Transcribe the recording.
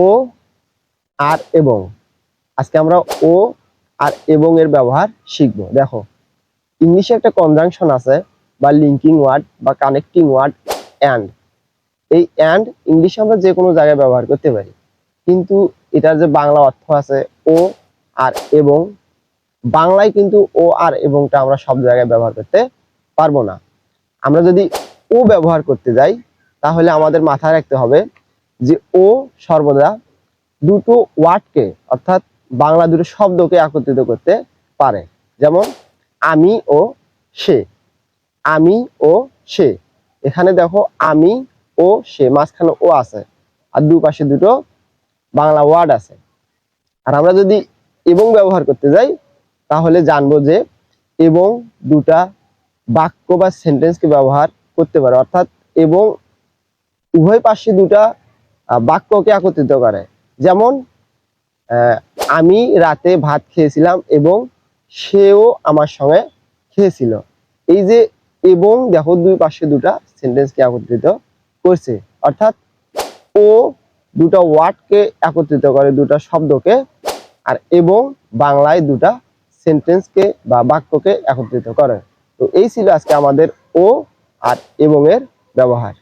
ও আর এবং। আজকে আমরা ও আর এবং এর ব্যবহার শিখব। দেখো, ইংলিশে একটা কনজাংশন আছে বা লিঙ্কিং ওয়ার্ড বা কানেক্টিং ওয়ার্ড অ্যান্ড এই অ্যান্ড ইংলিশে আমরা যে কোনো জায়গায় ব্যবহার করতে পারি। কিন্তু এটার যে বাংলা অর্থ আছে ও আর এবং, বাংলায় কিন্তু ও আর এবংটা আমরা সব জায়গায় ব্যবহার করতে পারব না। আমরা যদি ও ব্যবহার করতে যাই, তাহলে আমাদের মাথায় রাখতে হবে যে ও সর্বদা দুটো ওয়ার্ডকে, অর্থাৎ বাংলা দুটো শব্দকে একত্রিত করতে পারে। যেমন, আমি ও সে। আমি ও সে। এখানে দেখো, আমি ও সে, মাঝখানে ও আছে। আর দুপাশে দুটো বাংলা ওয়ার্ড আছে। আর আমরা যদি এবং ব্যবহার করতে যাই, তাহলে জানব যে এবং দুটা বাক্য বা সেন্টেন্সকে ব্যবহার করতে পারে। অর্থাৎ এবং উভয় পাশে দুটা বাক্যকে একত্রিত করে। যেমন আমি রাতে ভাত খেয়েছিলাম এবং সেও আমার সঙ্গে খেয়েছিল। এই যে এবং দেখো দুই পাশে দুটা সেন্টেন্সকে একত্রিত করছে। অর্থাৎ ও দুটা ওয়ার্ডকে একত্রিত করে, দুটা শব্দকে, আর এবং বাংলায় দুটা সেন্টেন্সকে বা বাক্যকে একত্রিত করে। তো এই ছিল আজকে আমাদের ও আর এবং এর ব্যবহার।